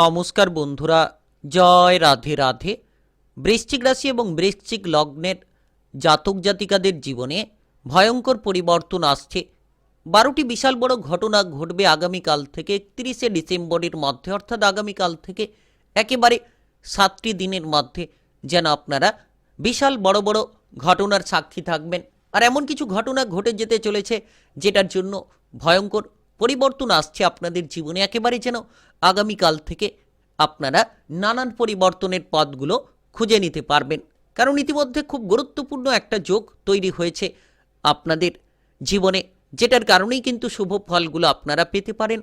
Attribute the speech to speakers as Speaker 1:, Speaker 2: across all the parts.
Speaker 1: নমস্কার বন্ধুরা, জয় রাধে রাধে। বৃশ্চিক রাশি এবং বৃশ্চিক লগ্নের জাতক জাতিকাদের জীবনে ভয়ঙ্কর পরিবর্তন আসছে। বারোটি বিশাল বড় ঘটনা ঘটবে আগামীকাল থেকে একত্রিশে ডিসেম্বরের মধ্যে, অর্থাৎ আগামীকাল থেকে একেবারে সাতটি দিনের মধ্যে যেন আপনারা বিশাল বড় বড় ঘটনার সাক্ষী থাকবেন। আর এমন কিছু ঘটনা ঘটে যেতে চলেছে, যেটার জন্য ভয়ঙ্কর পরিবর্তন আসছে আপনাদের জীবনে। একেবারে যেন আগামীকাল থেকে আপনারা নানান পরিবর্তনের পথগুলো খুঁজে নিতে পারবেন। কারণ ইতিমধ্যে খুব গুরুত্বপূর্ণ একটা যোগ তৈরি হয়েছে আপনাদের জীবনে, যেটার কারণেই কিন্তু শুভ ফলগুলো আপনারা পেতে পারেন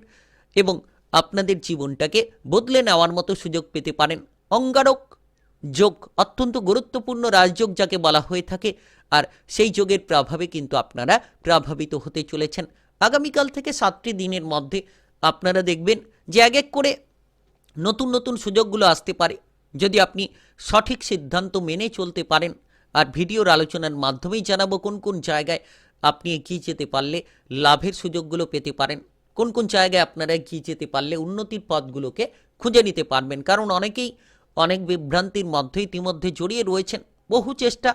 Speaker 1: এবং আপনাদের জীবনটাকে বদলে নেওয়ার মতো সুযোগ পেতে পারেন। অঙ্গারক যোগ অত্যন্ত গুরুত্বপূর্ণ রাজযোগ যাকে বলা হয়ে থাকে, আর সেই যোগের প্রভাবে কিন্তু আপনারা প্রভাবিত হতে চলেছেন। আগামীকাল থেকে সাতটি দিনের মধ্যে আপনারা দেখবেন যে এক এক করে নতুন নতুন সুযোগগুলো আসতে পারে। যদি আপনি সঠিক সিদ্ধান্ত মেনে চলতে পারেন, আর ভিডিওর আলোচনার মাধ্যমেই জানাব কোন কোন জায়গায় আপনি এগিয়ে যেতে পারলে লাভের সুযোগগুলো পেতে পারেন, কোন কোন জায়গায় আপনারা এগিয়ে যেতে পারলে উন্নতির পথগুলোকে খুঁজে নিতে পারবেন। কারণ অনেকেই অনেক বিভ্রান্তির মধ্যে ইতিমধ্যে জড়িয়ে রয়েছেন। বহু চেষ্টা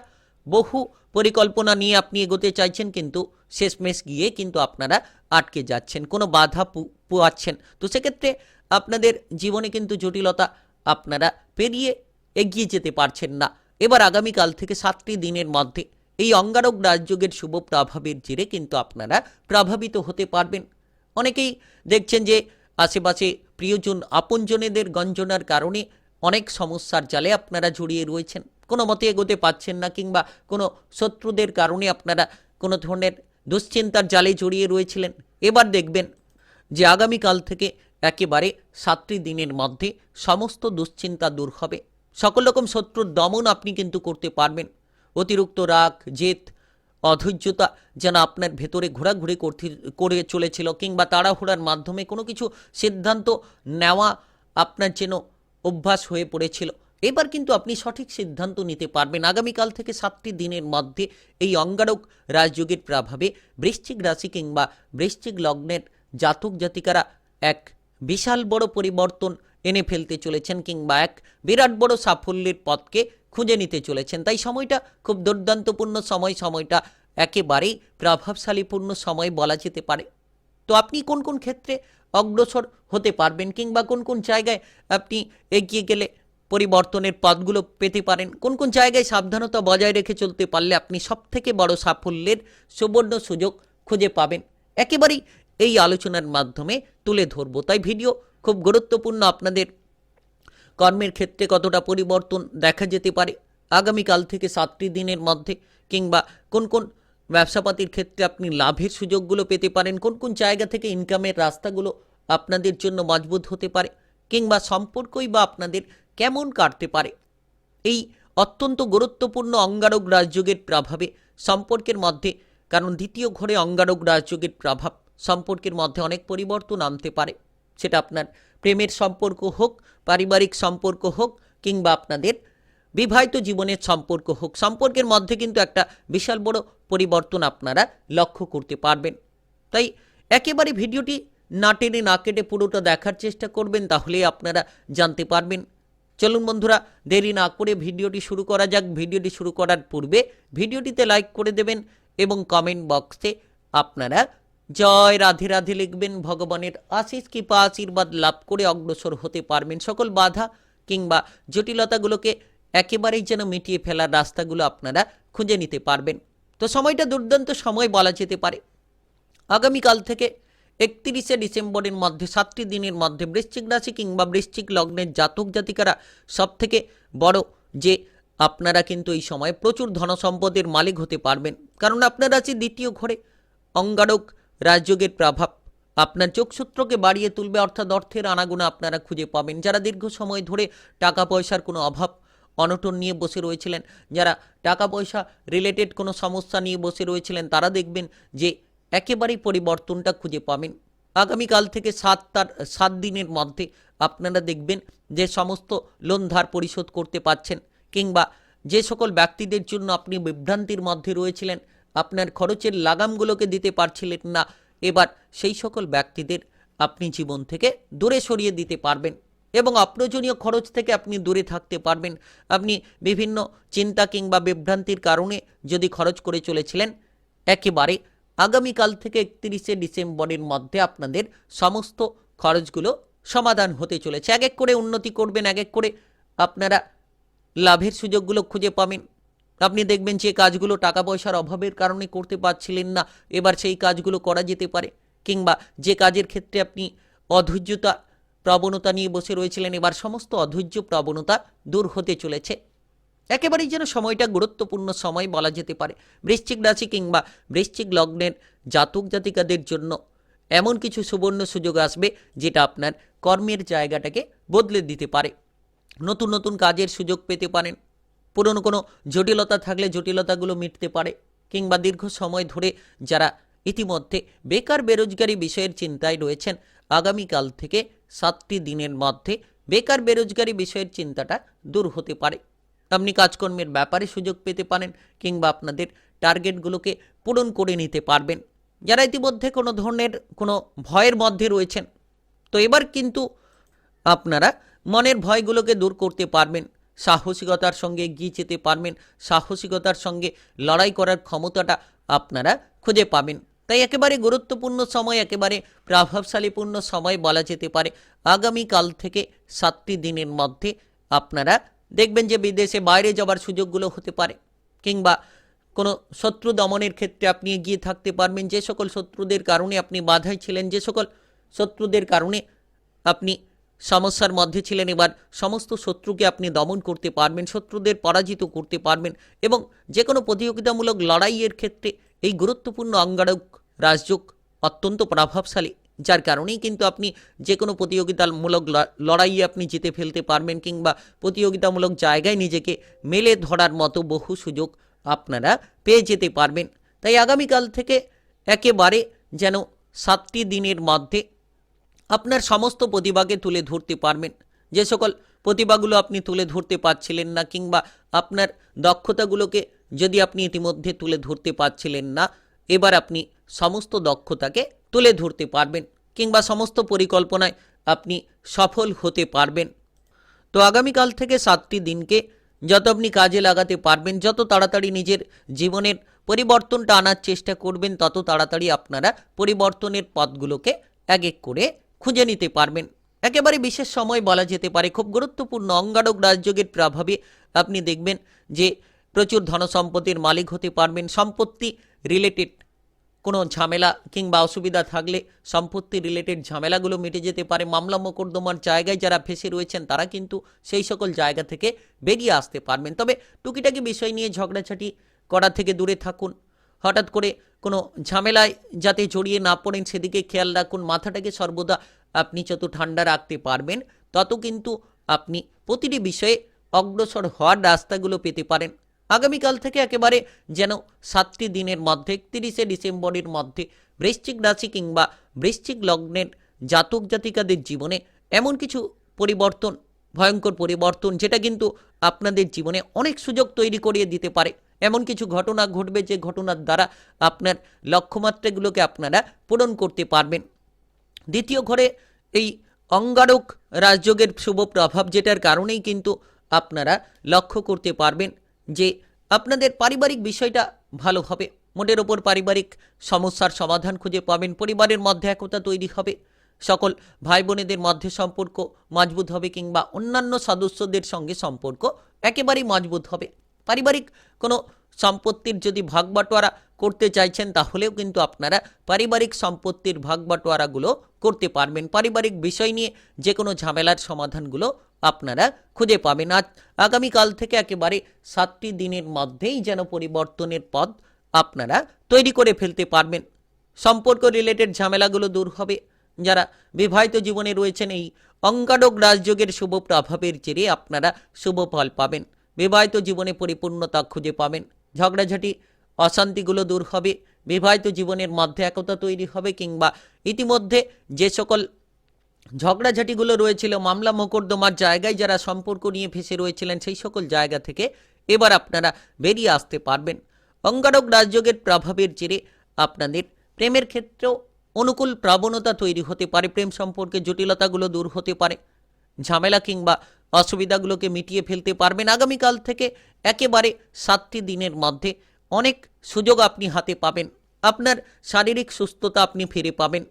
Speaker 1: বহু পরিকল্পনা নিয়ে আপনি এগোতে চাইছেন কিন্তু শেষমেশ গিয়ে কিন্তু আপনারা আটকে যাচ্ছেন, কোনো বাধা পোয়াচ্ছেন। তো সেক্ষেত্রে আপনাদের জীবনে কিন্তু জটিলতা আপনারা পেরিয়ে এগিয়ে যেতে পারছেন না। এবার আগামীকাল থেকে সাতটি দিনের মধ্যে এই অঙ্গারক রাজযোগের শুভ প্রভাবের জেরে কিন্তু আপনারা প্রভাবিত হতে পারবেন। অনেকেই দেখছেন যে আশেপাশে প্রিয়জন, আপনজনেদের গঞ্জনার কারণে অনেক সমস্যার জালে আপনারা জড়িয়ে রয়েছেন। কোনো মতে এগোতে পাচ্ছেন না কিংবা কোনো শত্রুদের কারণে আপনারা কোনো ধরনের দুশ্চিন্তার জালে জড়িয়ে রয়েছিলেন। এবার দেখবেন যে আগামীকাল থেকে একেবারে সাতটি দিনের মধ্যে সমস্ত দুশ্চিন্তা দূর হবে। সকল রকম শত্রুর দমন আপনি কিন্তু করতে পারবেন। অতিরিক্ত রাগ, জেদ, অধৈর্যতা যেন আপনার ভেতরে ঘোরাঘুরি করতে, করে চলেছিল কিংবা তাড়াহুড়ার মাধ্যমে কোনো কিছু সিদ্ধান্ত নেওয়া আপনার যেন অভ্যাস হয়ে পড়েছিল। এবার কিন্তু আপনি সঠিক সিদ্ধান্ত নিতে পারবেন। আগামীকাল থেকে সাতটি দিনের মধ্যে এই অঙ্গারক রাজযোগের প্রভাবে বৃশ্চিক রাশি কিংবা বৃশ্চিক লগ্নের জাতক জাতিকারা এক বিশাল বড় পরিবর্তন এনে ফেলতে চলেছেন কিংবা এক বিরাট বড় সাফল্যের পথকে খুঁজে নিতে চলেছেন। তাই সময়টা খুব দুর্দান্তপূর্ণ সময়। সময়টা একেবারেই প্রভাবশালীপূর্ণ সময় বলা যেতে পারে। তো আপনি কোন কোন ক্ষেত্রে অগ্রসর হতে পারবেন কিংবা কোন কোন জায়গায় আপনি এগিয়ে গেলে পরিবর্তনের পথগুলো পেতে পারেন। কোন কোন জায়গায় সাবধানতা বজায় রেখে চলতে পারলে আপনি সবথেকে বড় সাফল্যের সুবর্ণ সুযোগ খুঁজে পাবেন। একেবারেই এই আলোচনার মাধ্যমে তুলে ধরবো। তাই ভিডিও খুব গুরুত্বপূর্ণ। আপনাদের কর্মের ক্ষেত্রে কতটা পরিবর্তন দেখা যেতে পারে আগামীকাল থেকে সাতটি দিনের মধ্যে, কিংবা কোন কোন ব্যবসাপাতির ক্ষেত্রে আপনি লাভের সুযোগগুলো পেতে পারেন, কোন কোন জায়গা থেকে ইনকামের রাস্তাগুলো আপনাদের জন্য মজবুত হতে পারে, কিংবা সম্পর্কই বা আপনাদের কেমন কাটতে পারে? এই অত্যন্ত গুরুত্বপূর্ণ অঙ্গারক রাজযোগের প্রভাবে সম্পর্কের মধ্যে, কারণ দ্বিতীয় ঘরে অঙ্গারক রাজযোগের প্রভাব সম্পর্কের মধ্যে অনেক পরিবর্তন আনতে পারে। সেটা আপনার প্রেমের সম্পর্ক হোক, পারিবারিক সম্পর্ক হোক, কিংবা আপনাদের বিবাহিত জীবনের সম্পর্ক হোক, সম্পর্কের মধ্যে কিন্তু একটা বিশাল বড় পরিবর্তন আপনারা লক্ষ্য করতে পারবেন। তাই একেবারে ভিডিওটি না টেনে না কেটে পুরোটা দেখার চেষ্টা করবেন, তাহলেই আপনারা জানতে পারবেন চলুন বন্ধুরা, দেরি না করে ভিডিওটি শুরু করা যাক। ভিডিওটি শুরু করার পূর্বে ভিডিওটিতে লাইক করে দেবেন এবং কমেন্ট বক্সে আপনারা জয় রাধে রাধে লিখবেন, ভগবানের আশিস কৃপা, আশীর্বাদ লাভ করে অগ্রসর হতে পারবেন সকল বাধা কিংবা জটিলতাগুলোকে একেবারেই যেন মিটিয়ে ফেলার রাস্তাগুলো আপনারা খুঁজে নিতে পারবেন। তো সময়টা দুর্দান্ত সময় বলা যেতে পারে। আগামীকাল থেকে একত্রিশে ডিসেম্বরের মধ্যে, সাতটি দিনের মধ্যে বৃশ্চিক রাশি কিংবা বৃশ্চিক লগ্নের জাতক জাতিকারা সব থেকে বড় যে আপনারা কিন্তু এই সময় প্রচুর ধনসম্পদের মালিক হতে পারবেন। কারণ আপনার আছে দ্বিতীয় ঘরে অঙ্গারক রাজযোগের প্রভাব আপনার যোগসূত্রকে বাড়িয়ে তুলবে, অর্থাৎ অর্থের আনাগোনা আপনারা খুঁজে পাবেন। যারা দীর্ঘ সময় ধরে টাকা পয়সার কোনো অভাব, অনটন নিয়ে বসে রয়েছিলেন, যারা টাকা পয়সা রিলেটেড কোনো সমস্যা নিয়ে বসে রয়েছিলেন, তারা দেখবেন যে একেবারেই পরিবর্তনটা খুঁজে পাবেন। আগামীকাল থেকে সাত তার, সাত দিনের মধ্যে আপনারা দেখবেন যে সমস্ত লোন ধার পরিশোধ করতে পারছেন কিংবা যে সকল ব্যক্তিদের জন্য আপনি বিভ্রান্তির মধ্যে রয়েছিলেন, আপনার খরচের লাগামগুলোকে দিতে পারছিলেন না, এবার সেই সকল ব্যক্তিদের আপনি জীবন থেকে দূরে সরিয়ে দিতে পারবেন এবং অপ্রয়োজনীয় খরচ থেকে আপনি দূরে থাকতে পারবেন। আপনি বিভিন্ন চিন্তা কিংবা বিভ্রান্তির কারণে যদি খরচ করে চলেছিলেন, একেবারে আগামীকাল থেকে একত্রিশে ডিসেম্বরের মধ্যে আপনাদের সমস্ত খরচগুলো সমাধান হতে চলেছে। এক এক করে উন্নতি করবেন, এক এক করে আপনারা লাভের সুযোগগুলো খুঁজে পাবেন। আপনি দেখবেন যে কাজগুলো টাকা পয়সার অভাবের কারণে করতে পারছিলেন না, এবার সেই কাজগুলো করা যেতে পারে। কিংবা যে কাজের ক্ষেত্রে আপনি অধৈর্যতা, প্রবণতা নিয়ে বসে রয়েছিলেন, এবার সমস্ত অধৈর্য, প্রবণতা দূর হতে চলেছে। একেবারেই যেন সময়টা গুরুত্বপূর্ণ সময় বলা যেতে পারে। বৃশ্চিক রাশি কিংবা বৃশ্চিক লগ্নের জাতক জাতিকাদের জন্য এমন কিছু সুবর্ণ সুযোগ আসবে যেটা আপনার কর্মের জায়গাটাকে বদলে দিতে পারে। নতুন নতুন কাজের সুযোগ পেতে পারেন। পুরনো কোনো জটিলতা থাকলে জটিলতাগুলো মিটতে পারে কিংবা দীর্ঘ সময় ধরে যারা ইতিমধ্যে বেকার বেরোজগারি বিষয়ের চিন্তায় রয়েছেন, আগামীকাল থেকে সাতটি দিনের মধ্যে বেকার বেরোজগারি বিষয়ের চিন্তাটা দূর হতে পারে। আপনি কাজকর্মের ব্যাপারে সুযোগ পেতে পারেন কিংবা আপনাদের টার্গেটগুলোকে পূরণ করে নিতে পারবেন। যারা ইতিমধ্যে কোনো ধরনের, কোনো ভয়ের মধ্যে রয়েছেন, তো এবার কিন্তু আপনারা মনের ভয়গুলোকে দূর করতে পারবেন, সাহসিকতার সঙ্গে এগিয়ে যেতে পারবেন, সাহসিকতার সঙ্গে লড়াই করার ক্ষমতাটা আপনারা খুঁজে পাবেন। তাই একেবারে গুরুত্বপূর্ণ সময়, একেবারে প্রভাবশালীপূর্ণ সময় বলা যেতে পারে। আগামীকাল থেকে সাতটি দিনের মধ্যে আপনারা দেখবেন যে বিদেশে বাইরে যাওয়ার সুযোগগুলো হতে পারে, কিংবা কোনো শত্রু দমনের ক্ষেত্রে আপনি এগিয়ে থাকতে পারবেন। যে সকল শত্রুদের কারণে আপনি বাধায় ছিলেন, যে সকল শত্রুদের কারণে আপনি সমস্যার মধ্যে ছিলেন, এবার সমস্ত শত্রুকে আপনি দমন করতে পারবেন, শত্রুদের পরাজিত করতে পারবেন এবং যে কোনো প্রতিযোগিতামূলক লড়াইয়ের ক্ষেত্রে এই গুরুত্বপূর্ণ অঙ্গারক রাজযোগ অত্যন্ত প্রভাবশালী। যার কারণেই কিন্তু আপনি যে কোনো প্রতিযোগিতামূলক লড়াইয়ে আপনি জিতে ফেলতে পারবেন কিংবা প্রতিযোগিতামূলক জায়গায় নিজেকে মেলে ধরার মতো বহু সুযোগ আপনারা পেয়ে যেতে পারবেন। তাই আগামীকাল থেকে একেবারে যেন সাতটি দিনের মধ্যে আপনার সমস্ত প্রতিভাকে তুলে ধরতে পারবেন। যে সকল প্রতিভাগুলো আপনি তুলে ধরতে পারছিলেন না কিংবা আপনার দক্ষতাগুলোকে যদি আপনি ইতিমধ্যে তুলে ধরতে পারছিলেন না, এবার আপনি সমস্ত দক্ষতাকে তুলে ধরতে পারবেন কিংবা সমস্ত পরিকল্পনায় আপনি সফল হতে পারবেন। তো আগামীকাল থেকে সাতটি দিনকে যত আপনি কাজে লাগাতে পারবেন, যত তাড়াতাড়ি নিজের জীবনের পরিবর্তনটা আনার চেষ্টা করবেন, তত তাড়াতাড়ি আপনারা পরিবর্তনের পথগুলোকে এক এক করে খুঁজে নিতে পারবেন। একেবারে বিশেষ সময় বলা যেতে পারে, খুব গুরুত্বপূর্ণ অঙ্গারক রাজযোগের প্রভাবে আপনি দেখবেন যে প্রচুর ধনসম্পত্তির মালিক হতে পারবেন, সম্পত্তি রিলেটেড কোনো ঝামেলা কিংবা অসুবিধা থাকলে সম্পত্তি রিলেটেড ঝামেলাগুলো মিটে যেতে পারে, মামলা মোকদ্দমার জায়গায় যারা ফেসে রয়েছেন তারা কিন্তু সেই সকল জায়গা থেকে বেরিয়ে আসতে পারবেন। তবে টুকিটাকি বিষয় নিয়ে ঝগড়াঝাটি করা থেকে দূরে থাকুন। হঠাৎ করে কোনো ঝামেলায় যাতে জড়িয়ে না পড়েন সেদিকে খেয়াল রাখুন, মাথাটাকে সর্বদা আপনি যত ঠান্ডা রাখতে পারবেন, তত কিন্তু আপনি প্রতিটি বিষয়ে অগ্রসর হওয়ার রাস্তাগুলো পেতে পারেন। আগামীকাল থেকে একেবারে যেন সাতটি দিনের মধ্যে, একত্রিশে ডিসেম্বরের মধ্যে বৃশ্চিক রাশি কিংবা বৃশ্চিক লগ্নের জাতক জাতিকাদের জীবনে এমন কিছু পরিবর্তন, ভয়ঙ্কর পরিবর্তন, যেটা কিন্তু আপনাদের জীবনে অনেক সুযোগ তৈরি করিয়ে দিতে পারে। এমন কিছু ঘটনা ঘটবে যে ঘটনার দ্বারা আপনার লক্ষ্যমাত্রাগুলোকে আপনারা পূরণ করতে পারবেন। দ্বিতীয় ঘরে এই অঙ্গারক রাজযোগের শুভ প্রভাব, যেটার কারণেই কিন্তু আপনারা লক্ষ্য করতে পারবেন। যে আপনাদের পারিবারিক বিষয়টা ভালো হবে। মোটের ওপর পারিবারিক সমস্যার সমাধান খুঁজে পাবেন। পরিবারের মধ্যে একতা তৈরি হবে। সকল ভাই বোনেদের মধ্যে সম্পর্ক মজবুত হবে কিংবা অন্যান্য সদস্যদের সঙ্গে সম্পর্ক একেবারেই মজবুত হবে। পারিবারিক কোনো সম্পত্তির যদি ভাগ বাটোয়ারা করতে চাইছেন, তাহলেও কিন্তু আপনারা পারিবারিক সম্পত্তির ভাগ বাটোয়ারাগুলো করতে পারবেন। পারিবারিক বিষয় নিয়ে যে কোনো ঝামেলার সমাধানগুলো আপনারা খুঁজে পাবেন। আজ আগামীকাল থেকে একেবারে সাতটি দিনের মধ্যেই যেন পরিবর্তনের পথ আপনারা তৈরি করে ফেলতে পারবেন। সম্পর্ক রিলেটেড ঝামেলাগুলো দূর হবে। যারা বিবাহিত জীবনে রয়েছেন, এই অঙ্গারক রাজযোগের শুভ প্রভাবের জেরে আপনারা শুভ ফল পাবেন। বিবাহিত জীবনে পরিপূর্ণতা খুঁজে পাবেন। ঝগড়াঝাটি, অশান্তিগুলো দূর হবে, বিবাহিত জীবনের মধ্যে একতা তৈরি হবে কিংবা ইতিমধ্যে যে সকল ঝগড়াঝাটিগুলো রয়েছিল, মামলা মোকদ্দমার জায়গায় যারা সম্পর্ক নিয়ে ফেসে রয়েছিলেন, সেই সকল জায়গা থেকে এবার আপনারা বেরিয়ে আসতে পারবেন। অঙ্গারক রাজযোগের প্রভাবের জেরে আপনাদের প্রেমের ক্ষেত্রেও অনুকূল প্রবণতা তৈরি হতে পারে, প্রেম সম্পর্কে জটিলতাগুলো দূর হতে পারে, ঝামেলা কিংবা অসুবিধাগুলোকে মিটিয়ে ফেলতে পারবেন। আগামীকাল থেকে একেবারে সাতটি দিনের মধ্যে অনেক সুযোগ আপনি হাতে পাবেন। আপনার শারীরিক সুস্থতা আপনি ফিরে পাবেন।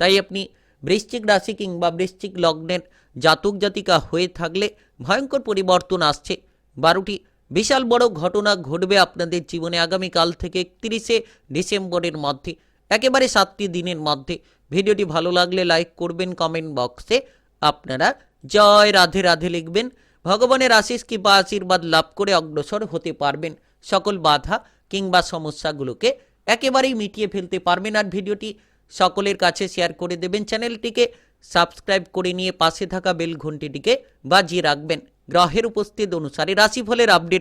Speaker 1: তাই আপনি বৃশ্চিক রাশি কিংবা বৃশ্চিক লগ্নের জাতক জাতিকা হয়ে থাকলে ভয়ঙ্কর পরিবর্তন আসছে। বারোটি বিশাল বড় ঘটনা ঘটবে আপনাদের জীবনে আগামীকাল থেকে একত্রিশে ডিসেম্বরের মধ্যে, একেবারে সাতটি দিনের মধ্যে। ভিডিওটি ভালো লাগলে লাইক করবেন, কমেন্ট বক্সে আপনারা জয় রাধে রাধে লিখবেন। ভগবানের আশিস কিংবা আশীর্বাদ লাভ করে অগ্রসর হতে পারবেন। সকল বাধা কিংবা সমস্যাগুলোকে একেবারেই মিটিয়ে ফেলতে পারবেন আর ভিডিওটি সকলের কাছে শেয়ার করে দেবেন। চ্যানেলটিকে সাবস্ক্রাইব করে নিয়ে পাশে থাকা বেল ঘন্টিটিকে বাজিয়ে রাখবেন। গ্রহের উপস্থিত অনুসারে রাশিফলের আপডেট